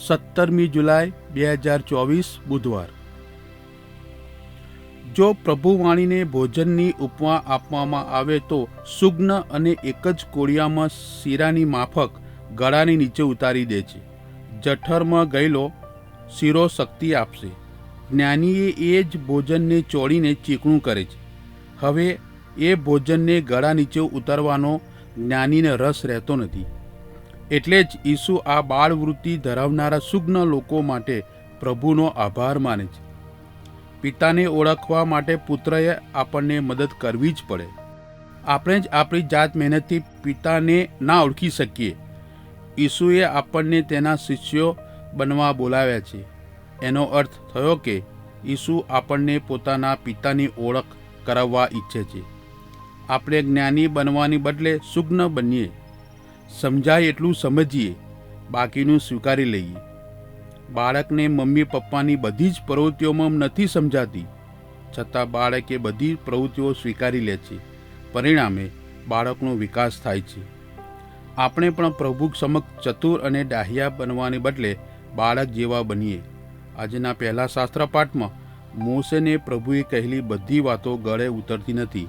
સત્તરમી જુલાઈ બે હજાર ચોવીસ બુધવાર. જો પ્રભુ વાણીને ભોજનની ઉપમા આપવામાં આવે તો સુગ્ન અને એક જ કોળિયામાં શીરાની માફક ગળાની નીચે ઉતારી દે છે. જઠરમાં ગયેલો શીરો શક્તિ આપશે. જ્ઞાનીએ એ જ ભોજનને ચોળીને ચીકણું કરે છે. હવે એ ભોજનને ગળા નીચે ઉતારવાનો જ્ઞાનીને રસ રહેતો નથી. એટલે જ ઈસુ આ બાળવૃત્તિ ધરાવનારા સુગ્ન લોકો માટે પ્રભુનો આભાર માને છે. પિતાને ઓળખવા માટે પુત્રએ આપણને મદદ કરવી જ પડે. આપણે જ આપણી જાત મહેનતથી પિતાને ના ઓળખી શકીએ. ઈસુએ આપણને તેના શિષ્યો બનવા બોલાવ્યા છે. એનો અર્થ થયો કે ઈસુ આપણને પોતાના પિતાની ઓળખ કરાવવા ઈચ્છે છે. આપણે જ્ઞાની બનવાની બદલે સુગ્ન બનીએ. સમજાય એટલું સમજીએ, બાકીનું સ્વીકારી લઈએ. બાળકને મમ્મી પપ્પાની બધી જ પ્રવૃત્તિઓમાં નથી સમજાતી, છતાં બાળકે બધી પ્રવૃત્તિઓ સ્વીકારી લે છે. પરિણામે બાળકનો વિકાસ થાય છે. આપણે પણ પ્રભુ સમક્ષ ચતુર અને ડાહ્યા બનવાને બદલે બાળક જેવા બનીએ. આજના પહેલા શાસ્ત્ર પાઠમાં મોસેને પ્રભુએ કહેલી બધી વાતો ગળે ઉતરતી નથી.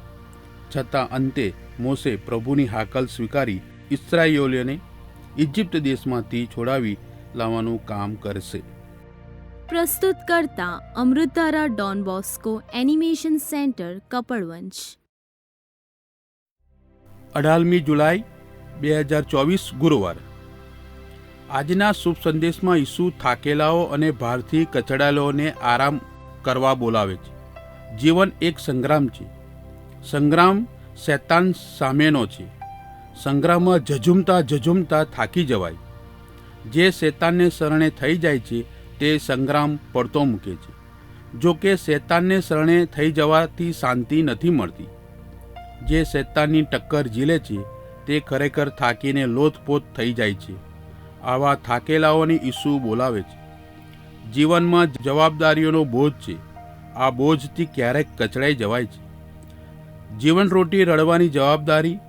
છતાં અંતે મોસે પ્રભુની હાકલ સ્વીકારી ઇસરાયેલીઓને ઇજિપ્ત દેશમાંથી છોડાવી લાવવાનું કામ કરશે. પ્રસ્તુત કરતા Amritdhara Don Bosco animation centre Kapadvanj. અઢારમી જુલાઈ બે હજાર ચોવીસ ગુરુવાર. આજના શુભ સંદેશમાં ઈસુ થાકેલાઓ અને ભારથી કચડાલોને આરામ કરવા બોલાવે છે. જીવન એક સંગ્રામ છે. સંગ્રામ શૈતાન સામેનો છે. સંગ્રામમાં ઝઝુમતા ઝઝુમતા થાકી જવાય. જે શેતાનને શરણે થઈ જાય છે, તે સંગ્રામ પડતો મૂકે છે. જો કે શેતાનને શરણે થઈ જવાથી શાંતિ નથી મળતી. જે શેતાનની ટક્કર ઝીલે છે, તે ખરેખર થાકીને લોથપોથ થઈ જાય છે. આવા થાકેલાઓને ઈસુ બોલાવે છે. જીવનમાં જવાબદારીઓનો બોજ છે. આ બોજથી ક્યારેક કચડાઈ જવાય છે. જીવન રોટી રડવાની જવાબદારી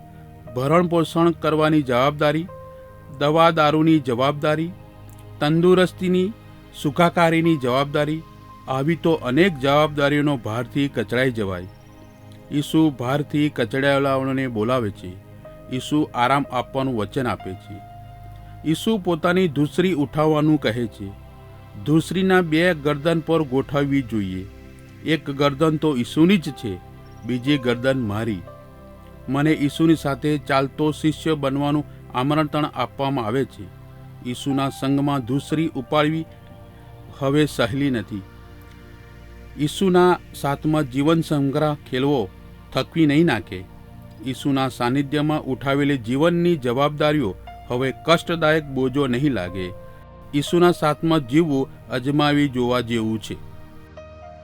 ભરણ પોષણ કરવાની જવાબદારી દવા દારૂની જવાબદારી, તંદુરસ્તીની, સુખાકારીની જવાબદારી, આવી તો અનેક જવાબદારીઓનો ભારથી કચડાઈ જવાય. ઈસુ ભારથી કચડાયેલાઓને બોલાવે છે. ઈસુ આરામ આપવાનું વચન આપે છે. ઈસુ પોતાની ધૂસરી ઉઠાવવાનું કહે છે. ધૂસરીના બે ગરદન પર ગોઠવવી જોઈએ. એક ગરદન તો ઈસુની જ છે, બીજી ગરદન મારી. મને ઈસુની સાથે ચાલતો શિષ્ય બનવાનું આમંત્રણ આપવામાં આવે છે. ઈસુના સંગમાં ધૂસરી ઉપાડવી હવે સહેલી નથી. ઈસુના સાથમાં જીવન સંગ્રહ ખેલવો થકવી નહીં નાખે. ઈસુના સાનિધ્યમાં ઉઠાવેલી જીવનની જવાબદારીઓ હવે કષ્ટદાયક બોજો નહીં લાગે. ઈસુના સાથમાં જીવવું અજમાવી જોવા જેવું છે.